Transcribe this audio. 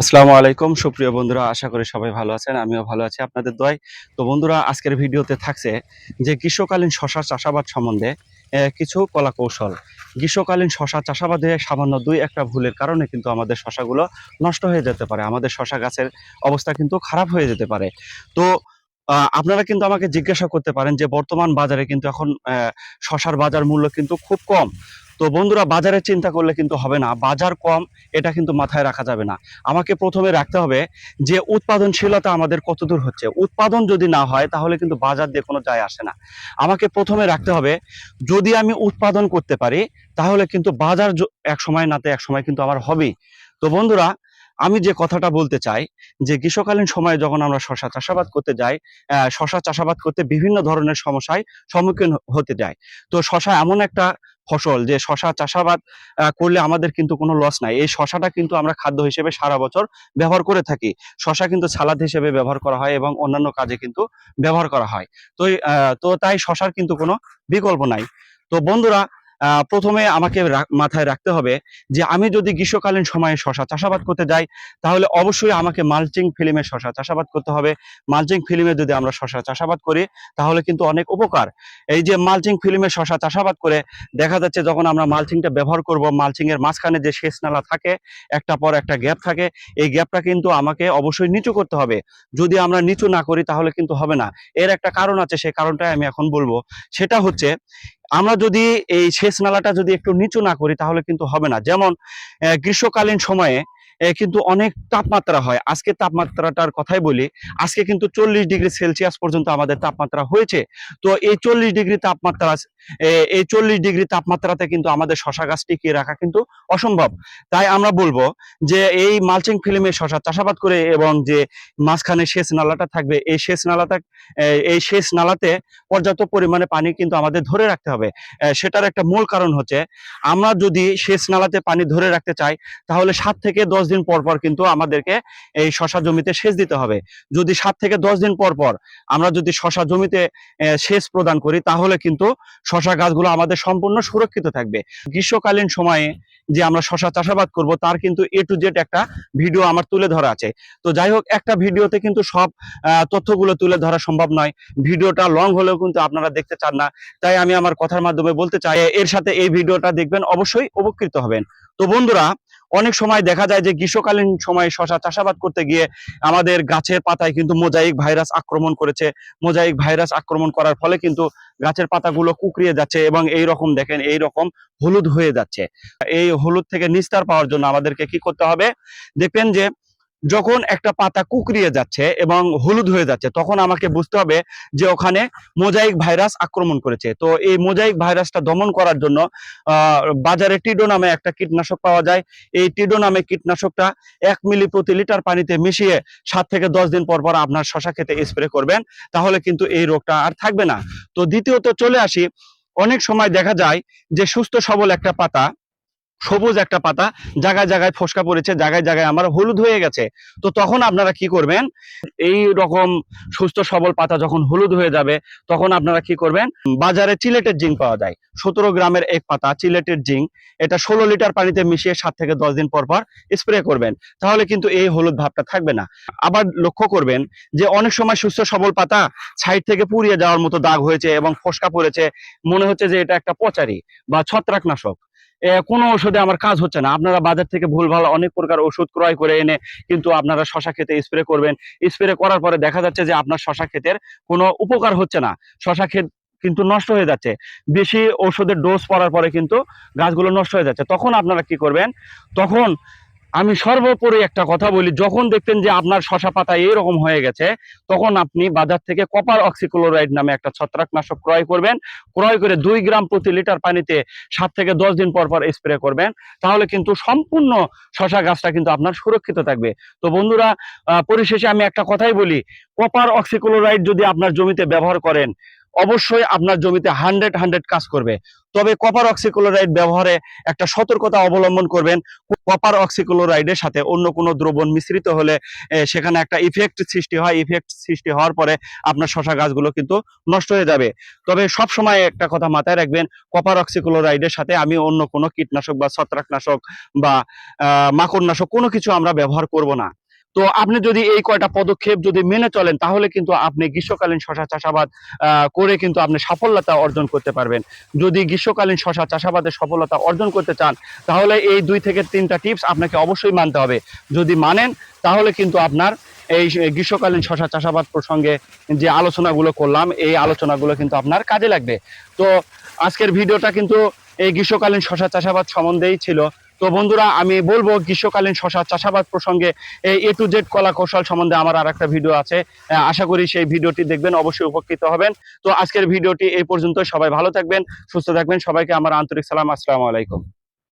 আসসালামু আলাইকুম। সুপ্রিয় বন্ধুরা, আশা করি সবাই ভালো আছেন, আমিও ভালো আছি আপনাদের দয় তো বন্ধুরা, আজকের ভিডিওতে থাকছে যে গ্রীষ্মকালীন শশা চাষাবাদ সম্বন্ধে কিছু কলা কৌশল গ্রীষ্মকালীন শশা চাষাবাদে সামান্য দুই একটা ভুলের কারণে কিন্তু আমাদের শশাগুলো নষ্ট হয়ে যেতে পারে। আমাদের শশা গাছের অবস্থা কিন্তু খারাপ হয়ে যেতে পারে। তো আপনারা কিন্তু আমাকে জিজ্ঞাসা করতে পারেন যে বর্তমান বাজারে কিন্তু এখন শশার বাজার মূল্য কিন্তু খুব কম। তো বন্ধুরা, বাজারে চিন্তা করলে কিন্তু হবে না। বাজার কম, এটা কিন্তু মাথায় রাখা যাবে না। আমাকে প্রথমে রাখতে হবে যে, উৎপাদনশীলতা আমাদের কতদূর হচ্ছে। উৎপাদন যদি না হয়, তাহলে কিন্তু বাজার দিয়ে কোনো যায় আসে না। আমাকে প্রথমে রাখতে হবে, যদি আমি উৎপাদন করতে পারি, তাহলে কিন্তু বাজার এক সময় নাতে এক সময় কিন্তু আমার হবেই তো বন্ধুরা, আমি যে কথাটা বলতে চাই, যে গ্রীষ্মকালীন সময়ে যখন আমরা শশা চাষাবাদ করতে যাই শশা চাষাবাদ করতে বিভিন্ন ধরনের সমস্যায় সম্মুখীন হতে যায় তো শশা এমন একটা ফসল, যে শশা চাষাবাদ করলে আমাদের কিন্তু কোনো লস নাই। এই শশাটা কিন্তু আমরা খাদ্য হিসেবে সারা বছর ব্যবহার করে থাকি। শশা কিন্তু সালাদ হিসেবে ব্যবহার করা হয় এবং অন্যান্য কাজে কিন্তু ব্যবহার করা হয়। তো তো তাই শশার কিন্তু কোনো বিকল্প নাই। তো বন্ধুরা প্রথমে আমাকে মাথায় রাখতে হবে যে আমি যদি গ্রীষ্মকালীন সময়ে শশা চাষাবাদ করতে যাই, তাহলে অবশ্যই আমাকে মালচিং ফিল্মে শশা চাষাবাদ করতে হবে। মালচিং ফিল্মে যদি আমরা শশা চাষাবাদ করি, তাহলে কিন্তু অনেক উপকার। এই যে মালচিং ফিল্মে শশা চাষাবাদ করে দেখা যাচ্ছে যখন আমরা মালচিংটা ব্যবহার করব মালচিং এর মাঝখানে যে শেষ নালা থাকে, একটা পর একটা গ্যাপ থাকে, এই গ্যাপটা কিন্তু আমাকে অবশ্যই নিচু করতে হবে। যদি আমরা নিচু না করি, তাহলে কিন্তু হবে না। এর একটা কারণ আছে সেই কারণটাই আমি এখন বলব। সেটা হচ্ছে আমরা যদি এই সেচ নালাটা যদি একটু নিচু না করি, তাহলে কিন্তু হবে না। যেমন গ্রীষ্মকালীন সময়ে কিন্তু অনেক তাপমাত্রা হয়। আজকে তাপমাত্রাটার কথাই বলি, আজকে কিন্তু চল্লিশ ডিগ্রি সেলসিয়াস পর্যন্ত আমাদের তাপমাত্রা হয়েছে। তো এই চল্লিশ ডিগ্রি তাপমাত্রা এই চল্লিশ ডিগ্রি তাপমাত্রাতে কিন্তু আমাদের শশা গাছ টিকিয়ে রাখা কিন্তু অসম্ভব। তাই আমরা বলব যে এই মালচিং ফিল্মে শশা চাষাবাদ করে এবং যে মাঝখানে সেচ নালাটা থাকবে, এই সেচ নালাটা এই সেচ নালাতে পর্যাপ্ত পরিমাণে পানি কিন্তু আমাদের ধরে রাখতে হবে। সেটার একটা মূল কারণ হচ্ছে, আমরা যদি সেচ নালাতে পানি ধরে রাখতে চাই, তাহলে সাত থেকে দশ দিন পর পর কিন্তু আমাদেরকে এই শশা জমিতে সেচ দিতে হবে। যদি সাত থেকে দশ দিন পর পর আমরা যদি শশা জমিতে সেচ প্রদান করি, তাহলে কিন্তু শশা গাছগুলো আমাদের সম্পূর্ণ সুরক্ষিত থাকবে। গ্রীষ্মকালীন সময়ে যে আমরা শশা চাষাবাদ করব, তার কিন্তু এ টু জেড একটা ভিডিও আমার তুলে ধরা আছে। তো যাই হোক, একটা ভিডিওতে কিন্তু সব তথ্যগুলো তুলে ধরা সম্ভব নয়। ভিডিওটা লং হলেও কিন্তু আপনারা দেখতে চান না। তাই আমি আমার কথার মাধ্যমে বলতে চাই, এর সাথে এই ভিডিওটা দেখবেন, অবশ্যই উপকৃত হবেন। তো বন্ধুরা অনেক সময় দেখা যায় যে গ্রীষ্মকালীন সময় শশা চাষাবাদ করতে গিয়ে আমাদের গাছের পাতায় কিন্তু মোজাইক ভাইরাস আক্রমণ করেছে। মোজাইক ভাইরাস আক্রমণ করার ফলে কিন্তু গাছের পাতাগুলো কুকড়িয়ে যাচ্ছে এবং এই রকম দেখেন, এই রকম হলুদ হয়ে যাচ্ছে। এই হলুদ থেকে নিস্তার পাওয়ার জন্য আমাদেরকে কি করতে হবে? দেখবেন যে যখন একটা পাতা কুকড়িয়ে যাচ্ছে এবং হলুদ হয়ে যাচ্ছে, তখন আমাকে বুঝতে হবে যে ওখানে মোজাইক ভাইরাস আক্রমণ করেছে। তো এই মোজাইক ভাইরাসটা দমন করার জন্য বাজারে টিডো নামে একটা কীটনাশক পাওয়া যায়। এই টিডো নামে কীটনাশকটা এক মিলি প্রতি লিটার পানিতে মিশিয়ে সাত থেকে দশ দিন পর পর আপনার শশা খেতে স্প্রে করবেন, তাহলে কিন্তু এই রোগটা আর থাকবে না। তো দ্বিতীয়ত চলে আসি, অনেক সময় দেখা যায় যে সুস্থ সবল একটা পাতা সবুজ একটা পাতা, জায়গায় জায়গায় ফসকা পড়েছে, জায়গায় জায়গায় আমার হলুদ হয়ে গেছে। তো তখন আপনারা কি করবেন? এই রকম সুস্থ সবল পাতা যখন হলুদ হয়ে যাবে, তখন আপনারা কি করবেন? বাজারে চিলেটের জিঙ্ক পাওয়া যায়। সতেরো গ্রামের এক পাতা চিলেটের জিঙ্ক, এটা ষোলো লিটার পানিতে মিশিয়ে সাত থেকে দশ দিন পর পর স্প্রে করবেন। তাহলে কিন্তু এই হলুদ ভাবটা থাকবে না। আবার লক্ষ্য করবেন যে অনেক সময় সুস্থ সবল পাতা সাইড থেকে পুড়িয়ে যাওয়ার মতো দাগ হয়েছে এবং ফসকা পড়েছে। মনে হচ্ছে যে এটা একটা পচারি বা ছত্রাকনাশক। কোনো ওষুধে আমার কাজ হচ্ছে না। আপনারা বাজার থেকে ভুলভাল অনেক প্রকার ওষুধ ক্রয় করে এনে কিন্তু আপনারা শশা খেতে স্প্রে করবেন। স্প্রে করার পরে দেখা যাচ্ছে যে আপনার শশা ক্ষেতের কোনো উপকার হচ্ছে না। শশা ক্ষেত কিন্তু নষ্ট হয়ে যাচ্ছে। বেশি ওষুধের ডোজ পড়ার পরে কিন্তু গাছগুলো নষ্ট হয়ে যাচ্ছে। তখন আপনারা কি করবেন? তখন আমি সর্বোপরি একটা কথা বলি, যখন দেখতেন যে আপনার শশা পাতা এইরকম হয়ে গেছে, তখন আপনি বাজার থেকে কপার অক্সিক্লোরাইড নামে একটা ছত্রাকনাশক ক্রয় করবেন, ক্রয় করে দুই গ্রাম প্রতি লিটার পানিতে সাত থেকে দশ দিন পর পর স্প্রে করবেন, তাহলে কিন্তু সম্পূর্ণ শশা গাছটা কিন্তু আপনার সুরক্ষিত থাকবে। তো বন্ধুরা পরিশেষে আমি একটা কথাই বলি, কপার অক্সিক্লোরাইড যদি আপনার জমিতে ব্যবহার করেন অবশ্যই আপনার জমিতে হান্ড্রেড হান্ড্রেড কাজ করবে। তবে কপার অক্সিক্লোরাইড ব্যবহারে একটা সতর্কতা অবলম্বন করবেন। কপার অক্সিক্লোরাইডের সাথে অন্য কোনো দ্রবণ মিশ্রিত হলে সেখানে একটা ইফেক্ট সৃষ্টি হয়। ইফেক্ট সৃষ্টি হওয়ার পরে আপনার শশা গাছগুলো কিন্তু নষ্ট হয়ে যাবে। তবে সব সময় একটা কথা মাথায় রাখবেন কপার অক্সিক্লোরাইডের সাথে আমি অন্য কোনো কীটনাশক বা ছত্রাকনাশক বা মাকড়নাশক কোনো কিছু আমরা ব্যবহার করব না। তো আপনি যদি এই কয়টা পদক্ষেপ যদি মেনে চলেন, তাহলে কিন্তু আপনি গ্রীষ্মকালীন শশা চাষাবাদ করে কিন্তু আপনি সফলতা অর্জন করতে পারবেন। যদি গ্রীষ্মকালীন শশা চাষাবাদে সফলতা অর্জন করতে চান, তাহলে এই দুই থেকে তিনটা টিপস আপনাকে অবশ্যই মানতে হবে। যদি মানেন, তাহলে কিন্তু আপনার এই গ্রীষ্মকালীন শশা চাষাবাদ প্রসঙ্গে যে আলোচনাগুলো করলাম, এই আলোচনাগুলো কিন্তু আপনার কাজে লাগবে। তো আজকের ভিডিওটা কিন্তু এই গ্রীষ্মকালীন শশা চাষাবাদ সম্বন্ধেই ছিল। তো বন্ধুরা, আমি বলব গ্রীষ্মকালীন শশা চাষাবাদ প্রসঙ্গে, এ টু জেড কলা কৌশল সম্বন্ধে আমার আর একটা ভিডিও আছে আশা করি সেই ভিডিওটি দেখবেন, অবশ্যই উপকৃত হবেন। তো আজকের ভিডিওটি এই পর্যন্ত সবাই ভালো থাকবেন, সুস্থ থাকবেন, সবাইকে আমার আন্তরিক সালাম, আসসালামু আলাইকুম।